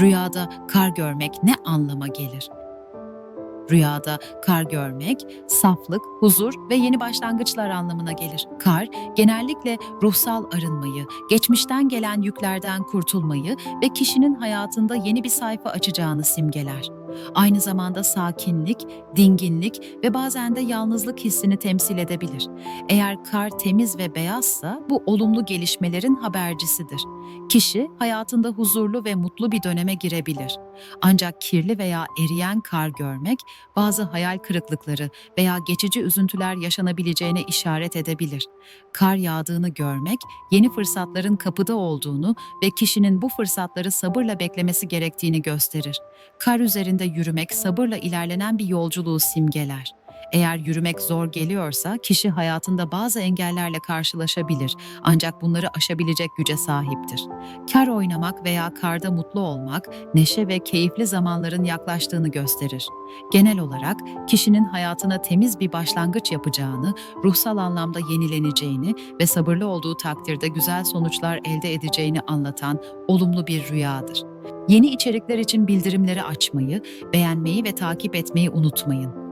Rüyada kar görmek ne anlama gelir? Rüyada kar görmek, saflık, huzur ve yeni başlangıçlar anlamına gelir. Kar, genellikle ruhsal arınmayı, geçmişten gelen yüklerden kurtulmayı ve kişinin hayatında yeni bir sayfa açacağını simgeler. Aynı zamanda sakinlik, dinginlik ve bazen de yalnızlık hissini temsil edebilir. Eğer kar temiz ve beyazsa bu olumlu gelişmelerin habercisidir. Kişi hayatında huzurlu ve mutlu bir döneme girebilir. Ancak kirli veya eriyen kar görmek bazı hayal kırıklıkları veya geçici üzüntüler yaşanabileceğine işaret edebilir. Kar yağdığını görmek, yeni fırsatların kapıda olduğunu ve kişinin bu fırsatları sabırla beklemesi gerektiğini gösterir. Kar üzerinde yürümek sabırla ilerlenen bir yolculuğu simgeler. Eğer yürümek zor geliyorsa kişi hayatında bazı engellerle karşılaşabilir ancak bunları aşabilecek güce sahiptir. Kar oynamak veya karda mutlu olmak, neşe ve keyifli zamanların yaklaştığını gösterir. Genel olarak kişinin hayatına temiz bir başlangıç yapacağını, ruhsal anlamda yenileneceğini ve sabırlı olduğu takdirde güzel sonuçlar elde edeceğini anlatan olumlu bir rüyadır. Yeni içerikler için bildirimleri açmayı, beğenmeyi ve takip etmeyi unutmayın.